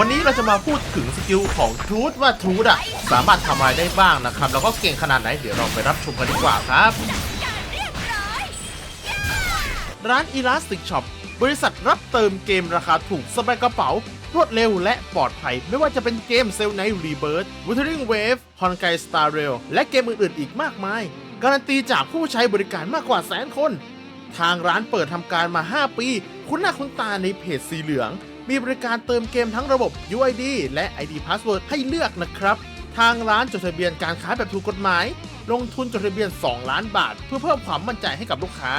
วันนี้เราจะมาพูดถึงสกิลของทูตว่าทูตอะสามารถทำอะไรได้บ้างนะครับ แล้วก็เก่งขนาดไหนเดี๋ยวเราไปรับชมกันดีกว่าครับ ร้าน Elastic Shop บริษัทรับเติมเกมราคาถูกสบายกระเป๋ารวดเร็วและปลอดภัย ไม่ว่าจะเป็นเกม Cell Night Rebirth Wuthering Wave h o n g a i Star Rail และเกมอื่นๆ อีกมากมาย การันตีจากผู้ใช้บริการมากกว่าแสนคน ทางร้านเปิดทำการมา 5 ปี คุ้นหน้าคุ้นตาในเพจสีเหลือง มีบริการเติมเกมทั้งระบบ UID และ ID Password ให้เลือกนะครับ ทางร้านจดทะเบียนการค้าแบบถูกกฎหมาย ลงทุนจดทะเบียน 2 ล้านบาท เพื่อเพิ่มความมั่นใจให้กับลูกค้า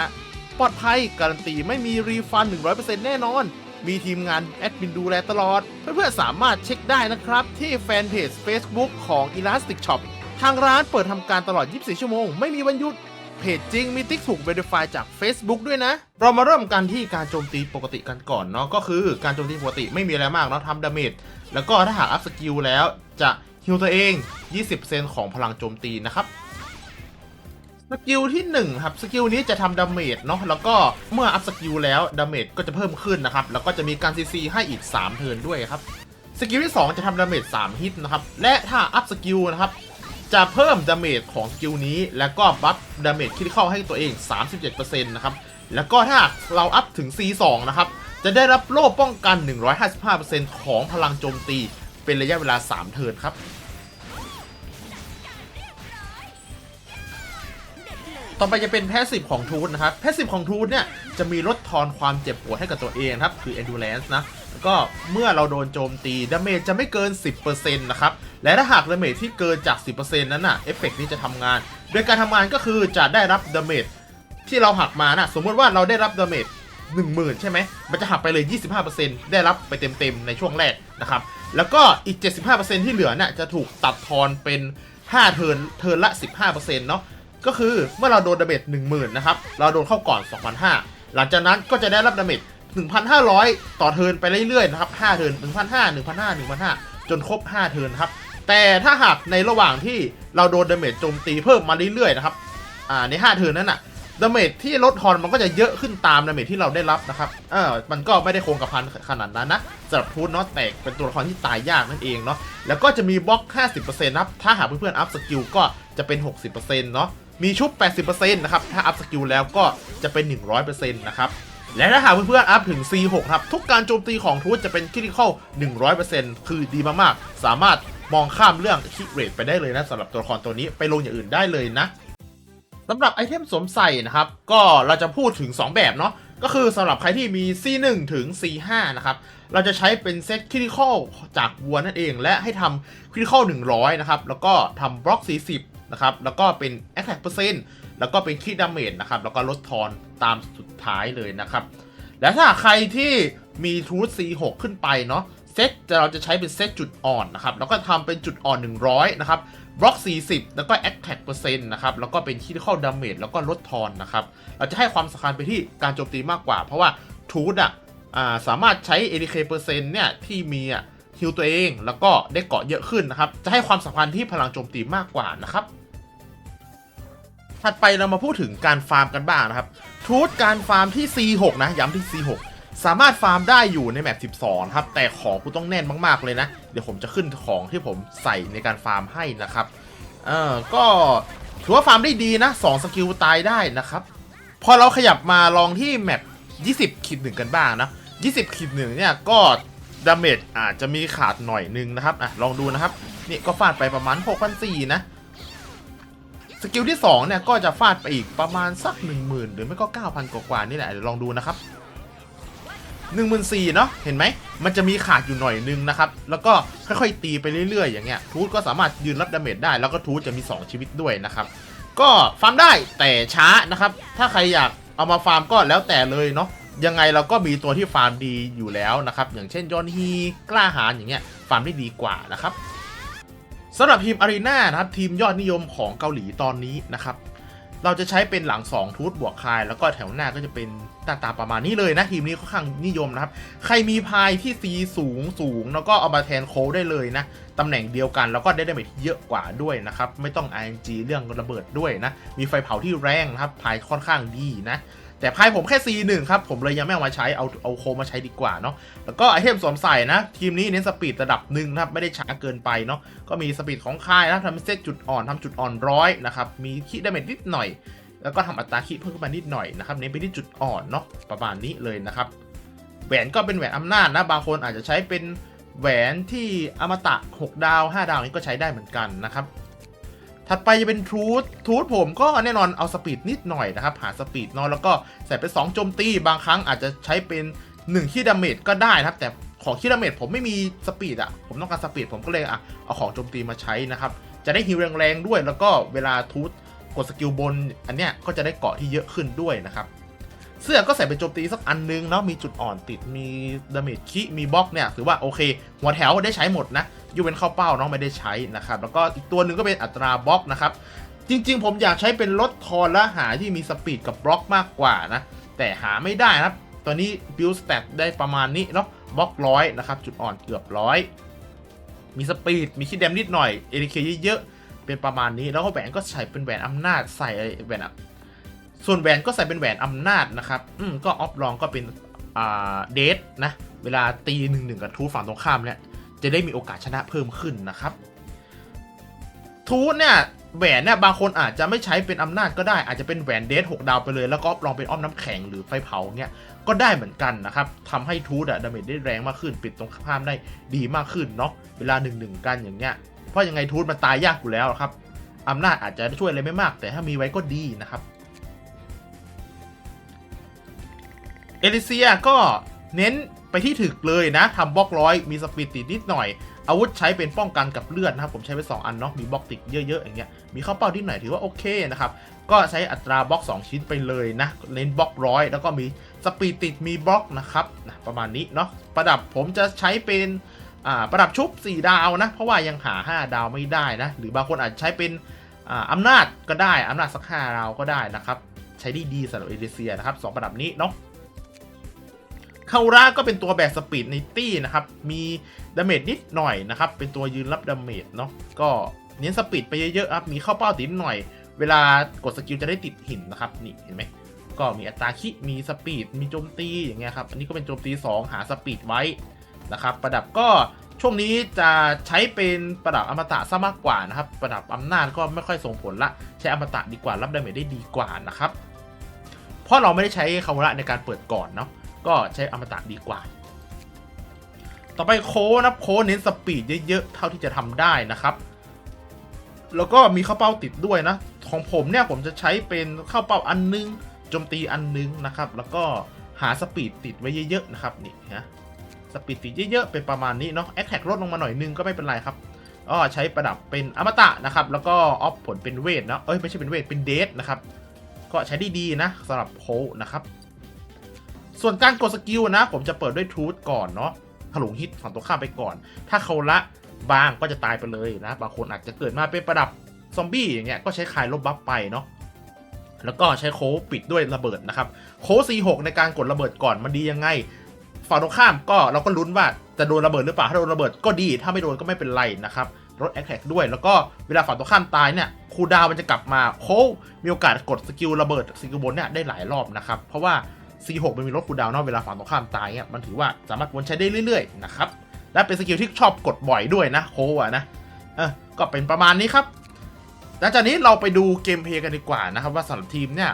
ปลอดภัยการันตีไม่มีรีฟัน 100%แน่นอน มีทีมงานแอดมินดูแลตลอด เพื่อนๆสามารถเช็คได้นะครับ ที่แฟนเพจ Facebook ของ Elastic Shop ทางร้านเปิดทำการตลอด 24 ชั่วโมง ไม่มีวันหยุด เพจจริงมีติ๊กถูก Verify จาก Facebook ด้วยนะ เรามาเริ่มกันที่การโจมตีปกติกันก่อนเนาะก็คือการโจมตีปกติไม่มีอะไรมากเนาะทำดาเมจแล้วก็ถ้าหากอัพสกิลแล้วจะฮิลตัวเอง 20%ของพลังโจมตีนะครับสกิลที่1ครับสกิลนี้จะทำดาเมจเนาะแล้วก็เมื่ออัพสกิลแล้วดาเมจก็จะเพิ่มขึ้นนะครับแล้วก็จะมีการซีซีให้อีก 3 เทิร์นด้วยครับสกิลที่ 2 จะทำดาเมจ3ฮิตนะครับและถ้าอัพสกิลนะครับ จะเพิ่มดาเมจของสกิลนี้ แล้วก็บัฟดาเมจคิดเข้าให้ตัวเอง 37%นะครับ แล้วก็ถ้าเราอัพถึง C2 นะครับ จะได้รับโล่ป้องกัน 155%ของพลังโจมตี เป็นระยะเวลา 3 เทิร์นครับต่อไปจะเป็นแพสซีฟของทูตนะครับ แพสซีฟของทูตเนี่ย จะมีลดทอนความเจ็บปวดให้กับตัวเองครับ คือ endurance นะ ก็เมื่อเราโดนโจมตีดาเมจจะไม่เกิน 10%นะครับ และถ้าหากดาเมจที่เกินจาก 10%นั้นน่ะเอฟเฟกนี้จะทำงาน โดยการทำงานก็คือจะได้รับดาเมจที่เราหักมานะสมมติว่าเราได้รับดาเมจ10,000 ใช่ไหม มันจะหักไปเลย 25%ได้รับไปเต็มๆ ในช่วงแรกนะครับ แล้วก็อีก 75%ที่เหลือน่ะจะถูกตัดทอนเป็น 5 เทิร์นเทิร์นละ 15%เนาะ ก็คือเมื่อเราโดนดาเมจ10,000 นะครับ เราโดนเข้าก่อน 2,500 หลังจากนั้นก็จะได้รับดาเมจ 1,500 ต่อเทินไปเรื่อยๆนะครับ5เทิน1,500 1,500 1,500 จนครบ 5 เทินครับ แต่ถ้าหากในระหว่างที่เราโดนดาเมจโจมตีเพิ่มมาเรื่อยๆนะครับอ่าใน 5 เทินนั้นน่ะดาเมจที่ลดทอนมันก็จะเยอะขึ้นตามดาเมจที่เราได้รับนะครับ เออมันก็ไม่ได้คงกระพันขนาดนั้นนะสำหรับทูตเนาะแตกเป็นตัวละครที่ตายยากนั่นเองเนาะ แล้วก็จะมีบล็อก 50%นะครับ ถ้าหากเพื่อนๆอัพสกิลก็จะเป็น 60%เนาะ มีชุบ 80%นะครับ ถ้าอัพสกิลแล้วก็จะเป็น 100%นะครับ และถ้าหากเพื่อนๆอัพถึง C6 ครับ ทุกการโจมตีของทูตจะเป็นคริติคอล100%คือดีมากๆ สามารถมองข้ามเรื่องคิเรทไปได้เลยนะสำหรับตัวละครตัวนี้ไปลงอย่างอื่นได้เลยนะสำหรับไอเทมสวมใส่นะครับ ก็เราจะพูดถึง 2 แบบเนาะก็คือสำหรับใครที่มี C1 ถึง C5 นะครับ เราจะใช้เป็นเซตคริติคอลจากวัวนั่นเอง และให้ทำคริติคอล100 นะครับ แล้วก็ทำบล็อก 40 นะครับ แล้วก็เป็น Attack เปอร์เซ็นต์ แล้วก็เป็นคิดดาเมจนะครับ แล้วก็ลดทอนตามสุดท้ายเลยนะครับ และถ้าใครที่มีทูต C6 ขึ้นไปเนาะเซตเราจะใช้เป็นเซตจุดอ่อนนะครับ แล้วก็ทำเป็นจุดอ่อน 100 นะครับบล็อก 40 แล้วก็ attack เปอร์เซ็นต์นะครับ แล้วก็เป็น critical damage แล้วก็ลดทอนนะครับ เราจะให้ความสำคัญไปที่การโจมตีมากกว่า เพราะว่าทูตอะอ่าสามารถใช้ ADK เปอร์เซ็นต์เนี่ยที่มีอะฮิลตัวเอง แล้วก็ได้เกาะเยอะขึ้นนะครับ จะให้ความสำคัญที่พลังโจมตีมากกว่านะครับ ถัดไปเรามาพูดถึงการฟาร์มกันบ้างนะครับทูตการฟาร์มที่ C6 นะย้ำที่ C6 สามารถฟาร์มได้อยู่ในแมป12ครับแต่ของกูต้องแน่นมากๆเลยนะ เดี๋ยวผมจะขึ้นของที่ผมใส่ในการฟาร์มให้นะครับเออก็ถือว่าฟาร์มได้ดีนะ2สกิลตายได้นะครับ พอเราขยับมาลองที่แมป20ขีดหนึ่งกันบ้างนะ20ขีดหนึ่งเนี่ยก็ดาเมจอาจจะมีขาดหน่อยนึงนะครับอะลองดูนะครับนี่ก็ฟาดไปประมาณ6,400นะ สกิลที่2เนี่ยก็จะฟาดไปอีกประมาณสัก 10,000 หรือไม่ก็ 9,000 กว่าๆนี่แหละเดี๋ยวลองดูนะครับ14,000เนาะเห็นไหม มันจะมีขาดอยู่หน่อยนึงนะครับ แล้วก็ค่อยๆตีไปเรื่อยๆ อย่างเงี้ยทูตก็สามารถยืนรับดาเมจได้ แล้วก็ทูตจะมี 2 ชีวิตด้วยนะครับ ก็ฟาร์มได้แต่ช้านะครับ ถ้าใครอยากเอามาฟาร์มก็แล้วแต่เลยเนาะยังไงเราก็มีตัวที่ฟาร์มดีอยู่แล้วนะครับ อย่างเช่นยอนฮีกล้าหาญอย่างเงี้ยฟาร์มได้ดีกว่านะครับ สำหรับทีมอารีนานะครับทีมยอดนิยมของเกาหลีตอนนี้นะครับ เราจะใช้เป็นหลัง 2 ทูตบวกคาย แล้วก็แถวหน้าก็จะเป็นหน้าตาประมาณนี้เลยนะ ทีมนี้ค่อนข้างนิยมนะครับ ใครมีพายที่ซีสูงสูง แล้วก็เอามาแทนโคได้เลยนะ ตำแหน่งเดียวกันแล้วก็ได้ไดาเมจเยอะกว่าด้วยนะครับ ไม่ต้อง RNG เรื่องระเบิดด้วยนะ มีไฟเผาที่แรงนะครับพายค่อนข้างดีนะ แต่พายผมแค่ C1 ครับ ผมเลยยังไม่เอามาใช้เอาเอาโคมาใช้ดีกว่าเนาะแล้วก็ไอเทมสวมใส่นะ ทีมนี้เน้นสปีดระดับหนึ่งนะครับ ไม่ได้ช้าเกินไปเนาะก็มีสปีดของค่ายนะทำเซตจุดอ่อนทำจุดอ่อนร้อยนะครับมีคิดดาเมจนิดหน่อย แล้วก็ทำอัตราคิเพิ่มขึ้นมานิดหน่อยนะครับเน้นไปที่จุดอ่อนเนาะประมาณนี้เลยนะครับแหวนก็เป็นแหวนอำนาจนะ บางคนอาจจะใช้เป็นแหวนที่อมตะ 6 ดาว 5 ดาวนี้ก็ใช้ได้เหมือนกันนะครับ ถัดไปจะเป็นทูธทูธผมก็แน่นอนเอาสปีดนิดหน่อยนะครับ หาสปีดเนาะแล้วก็ใส่เป็น2โจมตี บางครั้งอาจจะใช้เป็น1ขี้ดาเมจก็ได้นะครับ แต่ของขี้ดาเมจผมไม่มีสปีดอะผมต้องการสปีดผมก็เลยอะเอาของโจมตีมาใช้นะครับ จะได้ฮิวแรงๆด้วย แล้วก็เวลาทูธกดสกิลบน อันเนี้ยก็จะได้เกาะที่เยอะขึ้นด้วยนะครับเสื้อก็ใส่เป็นโจมตีสักอันนึงเนาะมีจุดอ่อนติดมีดาเมจคิมีบล็อกเนี่ยถือว่าโอเค หัวแถวได้ใช้หมดนะ ยูเป็นเข้าเป้าเนาะไม่ได้ใช้นะครับแล้วก็อีกตัวหนึ่งก็เป็นอัตราบล็อกนะครับจริง ๆ ผมอยากใช้เป็นรถทอนและหาที่มีสปีดกับบล็อกมากกว่านะแต่หาไม่ได้นะครับตอนนี้บิลสเตตได้ประมาณนี้เนาะบล็อกร้อยนะครับจุดอ่อนเกือบร้อยมีสปีดมีคิดแดมนิดหน่อยเอ k เคเยอะๆเป็นประมาณนี้แล้วก็แหวนก็ใส่เป็นแหวนอำนาจใส่แหวนส่วนแหวนก็ใส่เป็นแหวนอำนาจนะครับอืมก็ออฟลองก็เป็นอ่าเดทนะเวลาตีหนึ่งหนึ่งกับทูฝั่งตรงข้ามเนี่ย จะได้มีโอกาสชนะเพิ่มขึ้นนะครับ ทูตเนี่ยแหวนเนี่ยบางคนอาจจะไม่ใช้เป็นอำนาจก็ได้อาจจะเป็นแหวนเดทหกดาวไปเลย แล้วก็ลองเป็นอ้อมน้ำแข็งหรือไฟเผาเนี่ยก็ได้เหมือนกันนะครับทำให้ทูตอะดาเมจได้แรงมากขึ้น ปิดตรงข้ามได้ดีมากขึ้นเนาะเวลาหนึ่งหนึ่งกันอย่างเงี้ยเพราะยังไงทูตมันตายยากอยู่แล้วครับอำนาจอาจจะช่วยอะไรไม่มาก แต่ถ้ามีไว้ก็ดีนะครับเอลิเซียก็เน้น ไปที่ถึกเลยนะทำบล็อกร้อยมีสปีดติดนิดหน่อย อาวุธใช้เป็นป้องกันกับเลือดนะครับ ผมใช้ไป 2 อันเนาะมีบล็อกติดเยอะ ๆ อย่างเงี้ยมีเข้าเป้าที่หน่อยถือว่าโอเคนะครับ ก็ใช้อัตราบล็อก 2 ชิ้นไปเลยนะเน้นบล็อกร้อยแล้วก็มีสปีดติดมีบล็อกนะครับนะประมาณนี้เนาะประดับผมจะใช้เป็นอ่าประดับชุบ 4 ดาวนะ เพราะว่ายังหา 5 ดาวไม่ได้นะ หรือบางคนอาจใช้เป็นอ่าอำนาจก็ได้อำนาจสัก 5 ดาวก็ได้นะครับ ใช้ด้ดีสำหรับเอลิเซียนะครับสองประดับนี้เนาะ คาร่าก็เป็นตัวแบกสปีดในตี้นะครับ มีดาเมจนิดหน่อยนะครับ เป็นตัวยืนรับดาเมจเนาะ ก็เน้นสปีดไปเยอะๆครับ มีเข้าเป้าติดหน่อย เวลากดสกิลจะได้ติดหินนะครับ นี่เห็นไหม ก็มีอัตราคิมีสปีด มีโจมตีอย่างเงี้ยครับ อันนี้ก็เป็นโจมตี 2 หาสปีดไว้นะครับ ประดับก็ช่วงนี้จะใช้เป็นประดับอมตะซะมากกว่านะครับ ประดับอำนาจก็ไม่ค่อยส่งผลละ ใช้อมตะดีกว่า รับดาเมจได้ดีกว่านะครับ เพราะเราไม่ได้ใช้คาระในการเปิดก่อนเนาะ ก็ใช้อมตะดีกว่า ต่อไปโคนะโคเน้นสปีดเยอะๆ เท่าที่จะทำได้นะครับ แล้วก็มีข้าวเป้าติดด้วยนะ ของผมเนี่ยผมจะใช้เป็นข้าวเป้าอันนึงโจมตีอันนึงนะครับ แล้วก็หาสปีดติดไว้เยอะๆนะครับนี่นะสปีดติดเยอะๆเป็นประมาณนี้เนาะแอคแท็กลดลงมาหน่อยนึงก็ไม่เป็นไรครับก็ใช้ประดับเป็นอมตะนะครับ แล้วก็ออฟผลเป็นเวทนะเอ้ยไม่ใช่เป็นเวทเป็นเดทนะครับ ก็ใช้ด้ดีนะสำหรับโคนะครับ ส่วนการกดสกิลนะ ผมจะเปิดด้วยทูตก่อนเนาะถลุงฮิตฝั่งตรงข้ามไปก่อน ถ้าเขาละบางก็จะตายไปเลยนะ บางคนอาจจะเกิดมาเป็นประดับซอมบี้อย่างเงี้ยก็ใช้คายลบบัฟไปเนาะแล้วก็ใช้โค้ปิดด้วยระเบิดนะครับ โค้ด C6 ในการกดระเบิดก่อนมันดียังไงฝั่งตรงข้ามก็เราก็ลุ้นว่าจะโดนระเบิดหรือเปล่า ถ้าโดนระเบิดก็ดี ถ้าไม่โดนก็ไม่เป็นไรนะครับลดแอคแท็กด้วย แล้วก็เวลาฝั่งตรงข้ามตายเนี่ยคูดาวมันจะกลับมาโค้มีโอกาสกดสกิลระเบิดสกิลบนเนี่ยได้หลายรอบนะครับ เพราะว่า C6 มันมีลดคูลดาวน์นอกเวลาฝั่งตรงข้ามตายเนี่ยมันถือว่าสามารถวนใช้ได้เรื่อยๆนะครับและเป็นสกิลที่ชอบกดบ่อยด้วยนะโคอะนะเออก็เป็นประมาณนี้ครับหลังจากนี้เราไปดูเกมเพลย์กันดีกว่านะครับ ว่าสำหรับทีมเนี่ย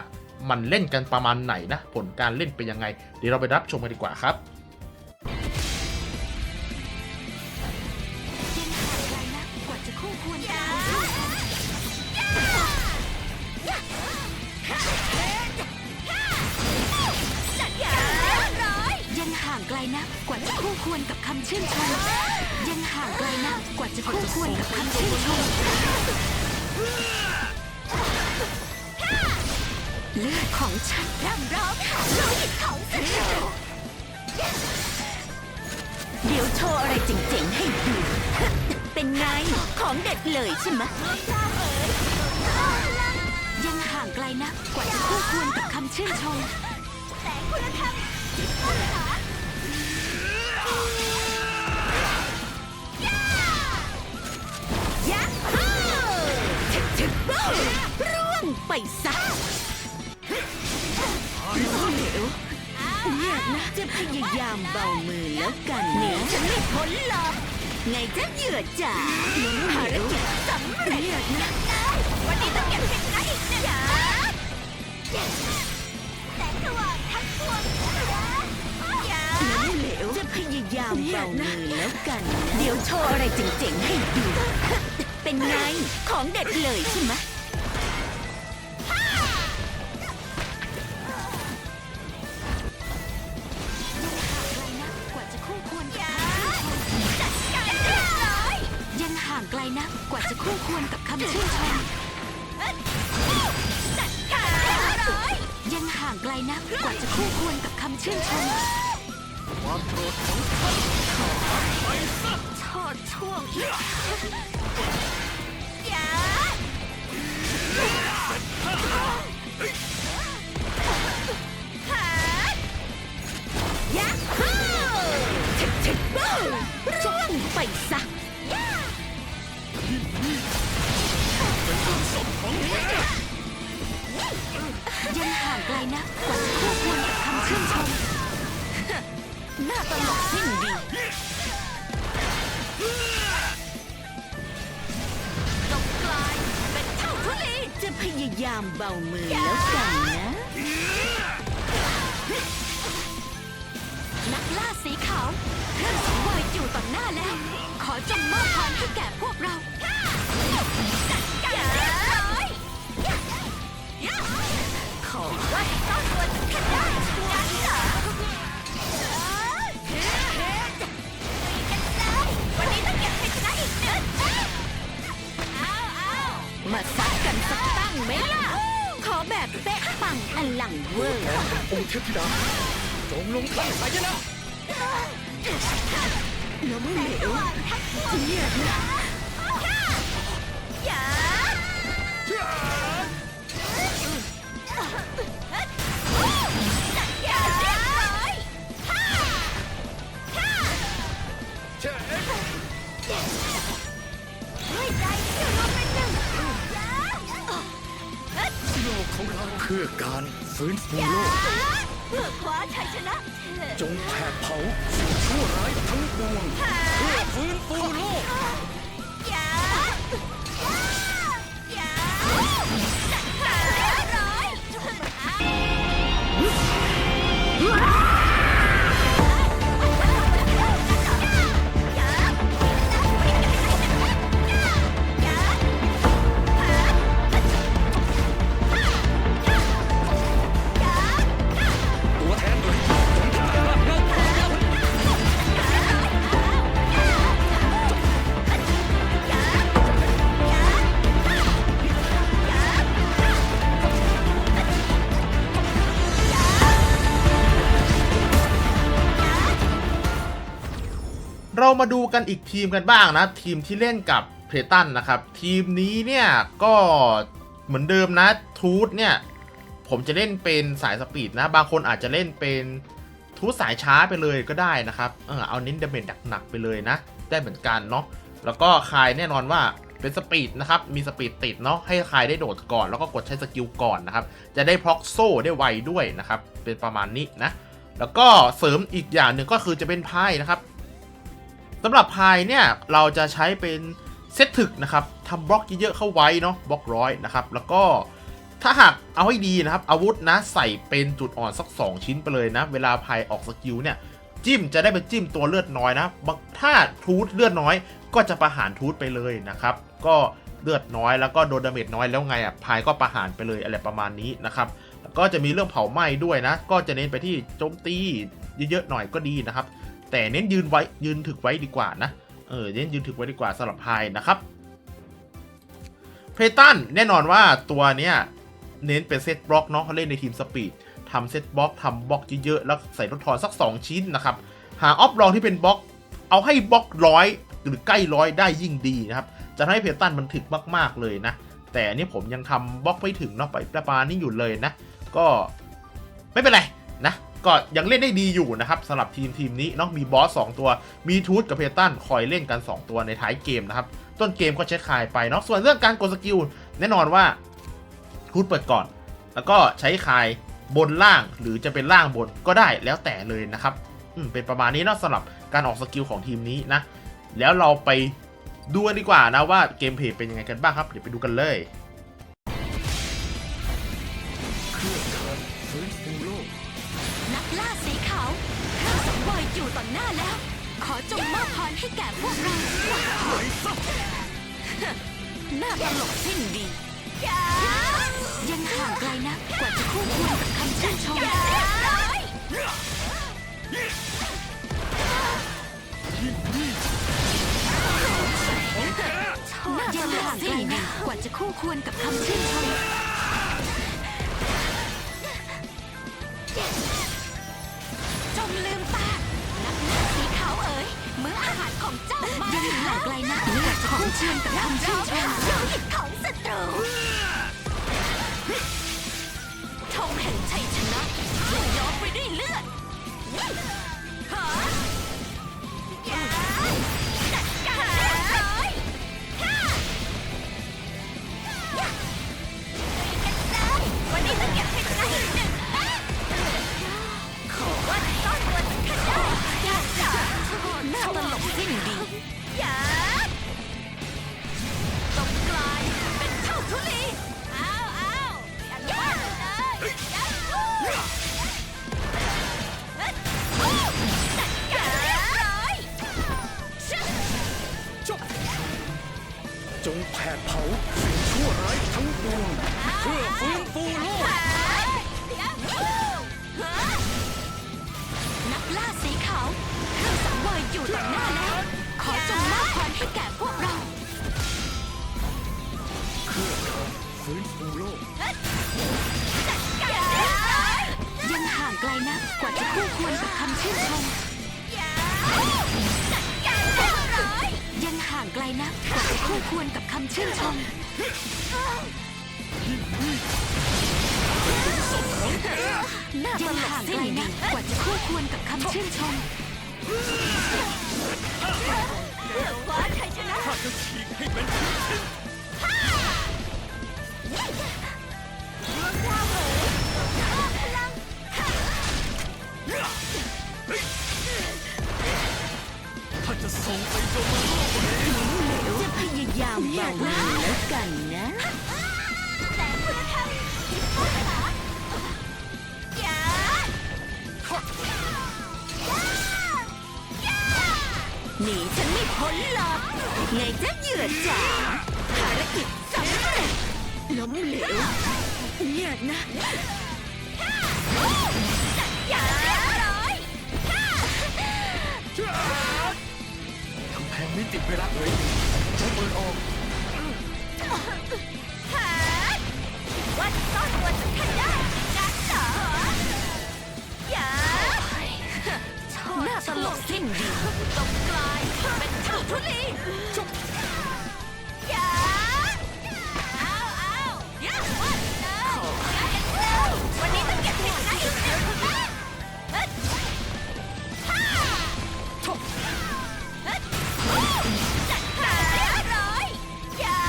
มันเล่นกันประมาณไหนนะ ผลการเล่นเป็นยังไง เดี๋ยวเราไปรับชมกันดีกว่าครับ ควรกับคำชื่นชม ยังห่างไกลนักกว่าจะคู่ควรกับคำชื่นชม เลือดของฉันร่ำร้องหาโลหิตของศัตรูเดี๋ยวโชว์อะไรเจ๋งๆให้ดู เป็นไง ของเด็ดเลยใช่ไหมยังห่างไกลนักกว่าจะคู่ควรกับคำชื่นชมแต่คุณธรรมจิตอาสา ถึกถึกบู้ร่วงไปซะายามเบามือแล้วกันหนีฉันไม่พ้นหรอกไงเจ้าเหยื่อจ๋าภารกิจสำเร็จนะวันนี้ต้องเก็บเพชรนะอีกหนึ่งนะแสงสว่างทั้งปวงอย่าน้ำเหลวจะพยายามเบามือแล้วกันนะเดี๋ยวโชว์อะไรเจ๋งๆให้ดู เป็นไงของเด็ดเลยใช่ไหม ความโกรธของท่านชอดช่วงอย่ายักฮูเช็คเช็คบูจ้องไปซะยังห่างไกลนะกว่าจะคู่ควรกับคำชื่นชม หน้าตลกสิ้นดีจงกลายเป็นเท่าทุลีจะพยายามเบามือแล้วกันนะ นักล่าสีขาวเครื่องสังเวยอยู่ต่อหน้าแล้ว ขอจงมอบพรให้แก่พวกเรา ซัดกันสักตั้งไหมล่ะ ขอแบบเป๊ะปังอลังเวอร์องค์เทพธิดาจงลงทันหายนะล้มเหลวเงียบนะ พื่อการฟื้นฟูโลก เพื่อคว้าชัยชนะจงแผดเผาสิ่งชั่วร้ายทั้งปวงเพื่อฟื้นฟูโลก มาดูกันอีกทีมกันบ้างนะ ทีมที่เล่นกับเพลตันนะครับ ทีมนี้เนี่ยก็เหมือนเดิมนะทูตเนี่ย ผมจะเล่นเป็นสายสปีดนะ บางคนอาจจะเล่นเป็นทูตสายช้าไปเลยก็ได้นะครับ เออเอาเน้นดาเมจหนักๆไปเลยนะ ได้เหมือนกันเนาะแล้วก็คายแน่นอนว่าเป็นสปีดนะครับ มีสปีดติดเนาะให้คายได้โดดก่อนแล้วก็กดใช้สกิลก่อนนะครับ จะได้พล็อกโซ่ได้ไวด้วยนะครับ เป็นประมาณนี้นะ แล้วก็เสริมอีกอย่างหนึ่งก็คือจะเป็นไพ่นะครับ สำหรับพายเนี่ยเราจะใช้เป็นเซตถึกนะครับทำบล็อกเยอะๆเข้าไว้เนาะบล็อกร้อยนะครับแล้วก็ถ้าหากเอาให้ดีนะครับ อาวุธนะใส่เป็นจุดอ่อนสัก 2 ชิ้นไปเลยนะ เวลาพายออกสกิลเนี่ยจิ้มจะได้เป็นจิ้มตัวเลือดน้อยนะถ้าทูตเลือดน้อย ก็จะประหารทูตไปเลยนะครับ ก็เลือดน้อยแล้วก็โดนดาเมจน้อยแล้วไงอะพายก็ประหารไปเลยอะไรประมาณนี้นะครับแล้วก็จะมีเรื่องเผาไหม้ด้วยนะ ก็จะเน้นไปที่โจมตีเยอะๆหน่อยก็ดีนะครับ แต่เน้นยืนไว้ยืนถึกไว้ดีกว่านะเออเน้นยืนถึกไว้ดีกว่าสำหรับไฮนะครับเพตันแน่นอนว่าตัวเนี้ยเน้นเป็นเซตบล็อกเนาะเขาเล่นในทีมสปีดทำเซตบล็อกทำบล็อกเยอะๆแล้วใส่ลดทอนสัก 2 ชิ้นนะครับหาออฟลองที่เป็นบล็อก เอาให้บล็อกร้อยหรือใกล้ร้อยได้ยิ่งดีนะครับจะทำให้เพตันมันถึกมากๆเลยนะแต่อันนี้ผมยังทำบล็อกไม่ถึงเนาะไปประมาณนี้อยู่เลยนะ ก็ไม่เป็นไร ก็ยังเล่นได้ดีอยู่นะครับสำหรับทีมทีมนี้เนาะมีบอส2ตัว มีทูตกับเพตันคอยเล่นกัน 2 ตัวในท้ายเกมนะครับ ต้นเกมก็ใช้คายไปเนาะส่วนเรื่องการกดสกิลแน่นอนว่าทูตเปิดก่อน แล้วก็ใช้คายบนล่างหรือจะเป็นล่างบนก็ได้แล้วแต่เลยนะครับอืมเป็นประมาณนี้เนาะสำหรับการออกสกิลของทีมนี้นะ แล้วเราไปดูกันดีกว่านะว่าเกมเพลย์เป็นยังไงกันบ้างครับ เดี๋ยวไปดูกันเลย ให้แก่พวกเราหน้าตลกสิ้นดียังห่างไกลนะกว่าจะคู่ควรกับคำชื่นชมยังห่างไกลนะกว่าจะคู่ควรกับคำชื่นชมจงลืมตา ธงแห่งชัยชนะถูกย้อมไปด้วยเลือดหา ยังลกห่างไกลนดีนะกว่าจะคู่ควรกับคำชื่นชมเพื่อคว้าชัยชนะข้าจะฉีกให้เป็นชิ้นถ้าจะส่งไปโดนโลกเองจะพยายามเบามือแล้วกันนะ แต่คุณธรรมที่ผู้สาอย่า หนีฉันไม่พ้นหรอกไงจ๊ะเหยื่อจ๋าภารกิจสำเร็จล้มเหลวเนี่ยนะอย่าร้อยกำแพงนี้ติดเวลาเลยจะเปิดออกหาว่าซ่อนตัวฉันขึ้นได้งั้นเหรอ ยาหน้าตลกสิ้นดีต้องกลายเป็นเท่าทุลีอย่าเอาเอาอย่าวัดเลยอย่าเอ็นเซลวันนี้ต้องเก็บให้ได้อีกหนึ่งแต้มเฮ้ยฮ่าเฮ้ยจัดการเรียบร้อยอย่า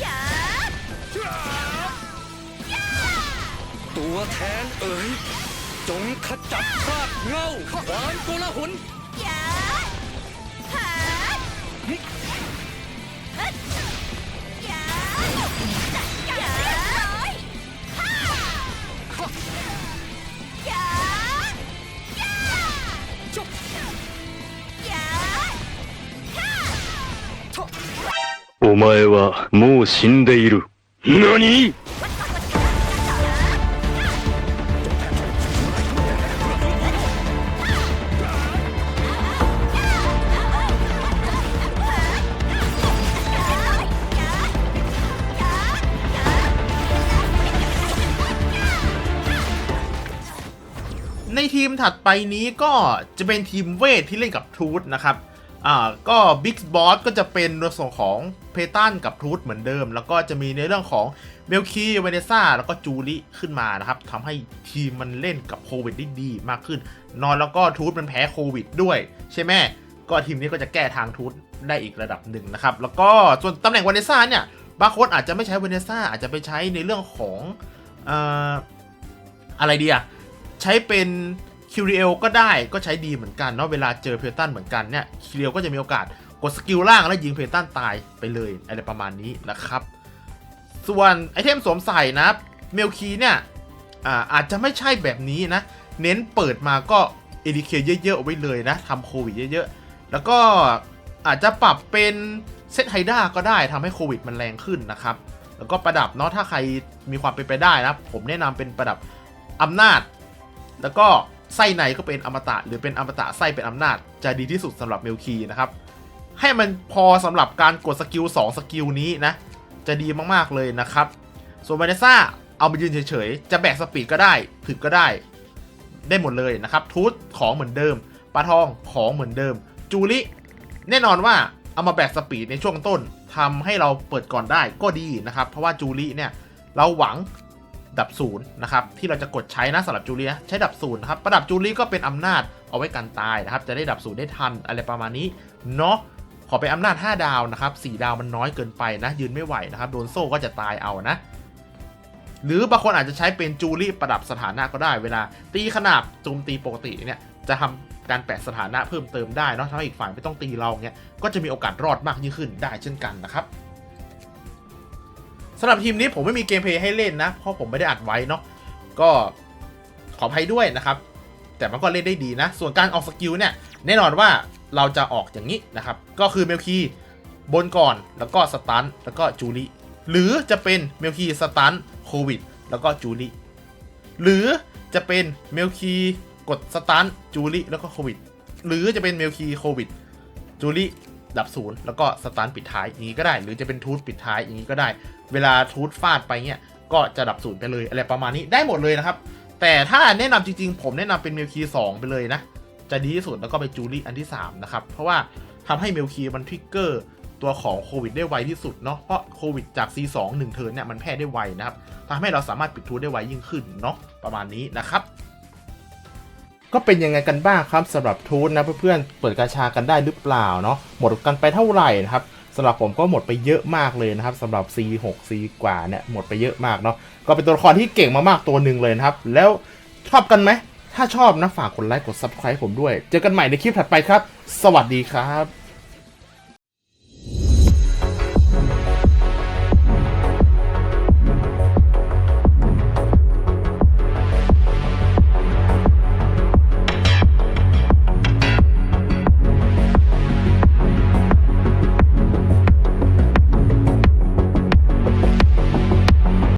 อย่าอย่าตัวแทนเอ๋ย จงขจัดคราบเงาความโกลาหล อย่าหาเฮ้ยอย่าจัดการเรียบร้อยฮ่าอย่าอย่าอย่าฮ่า お前はもう死んでいる。何 ทีมถัดไปนี้ก็จะเป็นทีมเวทที่เล่นกับทรูธนะครับอ่าก็บิ๊กบอสก็จะเป็นในส่วนของเพตันกับทรูธเหมือนเดิม แล้วก็จะมีในเรื่องของเมลคีเวเนซ่าแล้วก็จูริขึ้นมานะครับทำให้ทีมมันเล่นกับโควิดได้ดีมากขึ้น นอนแล้วก็ทรูธมันแพ้โควิดด้วย ใช่ไหมก็ทีมนี้ก็จะแก้ทางทรูธได้อีกระดับหนึ่งนะครับ แล้วก็ส่วนตำแหน่งเวเนซ่าเนี่ยบางคนอาจจะไม่ใช้เวเนซ่าอาจจะไปใช้ในเรื่องของอ่ออะไรดีอะ ใช้เป็นคิวริเอลก็ได้ก็ใช้ดีเหมือนกันเนาะเวลาเจอเพลตันเหมือนกันเนี่ยคิวริเอลก็จะมีโอกาสกดสกิลล่างแล้วยิงเพลตันตายไปเลยอะไรประมาณนี้นะครับ ส่วนไอเทมสวมใส่นะเมลคีเนี่ยอาอาจจะไม่ใช่แบบนี้นะ เน้นเปิดมาก็เอดีเคเยอะๆเอาไว้เลยนะทำโควิดเยอะๆ แล้วก็อาจจะปรับเป็นเซตไฮด้าก็ได้ทำให้โควิดมันแรงขึ้นนะครับ แล้วก็ประดับเนาะถ้าใครมีความเป็นไปได้นะ ผมแนะนำเป็นประดับอำนาจ แล้วก็ไส้ในก็เป็นอมตะหรือเป็นอมตะไส้เป็นอำนาจ จะดีที่สุดสำหรับเมลคีนะครับ ให้มันพอสำหรับการกดสกิล2สกิลนี้นะ จะดีมากๆเลยนะครับ ส่วนวาเนซ่าเอามายืนเฉยๆ จะแบกสปีดก็ได้ถึกก็ได้ ได้หมดเลยนะครับ ทูตของเหมือนเดิมปลาทองของเหมือนเดิม จูริแน่นอนว่าเอามาแบกสปีดในช่วงต้นทำให้เราเปิดก่อนได้ก็ดีนะครับ เพราะว่าจูริเนี่ยเราหวัง ดับศูนย์นะครับที่เราจะกดใช้นะสำหรับจูรินะใช้ดับศูนย์ครับประดับจูริก็เป็นอำนาจเอาไว้กันตายนะครับ จะได้ดับศูนย์ได้ทันอะไรประมาณนี้เนาะขอเป็นอำนาจ 5 ดาวนะครับ4ดาวมันน้อยเกินไปนะ ยืนไม่ไหวนะครับโดนโซ่ก็จะตายเอานะหรือบางคนอาจจะใช้เป็นจูรี่ประดับสถานะก็ได้เวลา ตีขนาบโจมตีปกติเนี่ยจะทำการแปะสถานะเพิ่มเติมได้เนาะทำให้อีกฝ่ายไม่ต้องตีเราเนี่ยก็จะมีโอกาสรอดมากยิ่งขึ้นได้เช่นกันนะครับ สำหรับทีมนี้ผมไม่มีเกมเพลย์ให้เล่นนะ เพราะผมไม่ได้อัดไว้เนาะก็ขออภัยด้วยนะครับ แต่มันก็เล่นได้ดีนะ ส่วนการออกสกิลเนี่ยแน่นอนว่าเราจะออกอย่างนี้นะครับ ก็คือเมลคีบนก่อนแล้วก็สตันแล้วก็จูริหรือจะเป็นเมลคีสตันโควิด แล้วก็จูริหรือจะเป็นเมลคีกดสตันจูริแล้วก็โควิด หรือจะเป็นเมลคีโควิดจูริดับศูนย์แล้วก็สตันปิดท้ายอย่างนี้ก็ได้ หรือจะเป็นทูตปิดท้ายอย่างนี้ก็ได้ เวลาทูตฟาดไปเนี่ยก็จะดับศูนย์ไปเลยอะไรประมาณนี้ได้หมดเลยนะครับ แต่ถ้าแนะนำจริงๆ ผมแนะนำเป็นเมลคี2ไปเลยนะ จะดีที่สุดแล้วก็ไปจูรี่อันที่ 3 นะครับ เพราะว่าทำให้เมลคีมันทริกเกอร์ตัวของโควิดได้ไวที่สุดเนาะเพราะโควิดจาก C2 1เทิร์นเนี่ยมันแพร่ได้ไวนะครับทำให้เราสามารถปิดทูตได้ไวยิ่งขึ้นเนาะประมาณนี้นะครับก็เป็นยังไงกันบ้างครับสำหรับทูตนะเพื่อนๆเปิดกาชากันได้หรือเปล่าเนาะหมดกันไปเท่าไหร่นะครับ สำหรับผมก็หมดไปเยอะมากเลยนะครับสำหรับ C6 C กว่าเนี่ยหมดไปเยอะมากเนาะก็เป็นตัวละครที่เก่งมากๆตัวหนึ่งเลยนะครับ แล้วชอบกันไหม ถ้าชอบนะฝากกดไลค์กด Subscribe ผมด้วย เจอกันใหม่ในคลิปถัดไปครับ สวัสดีครับ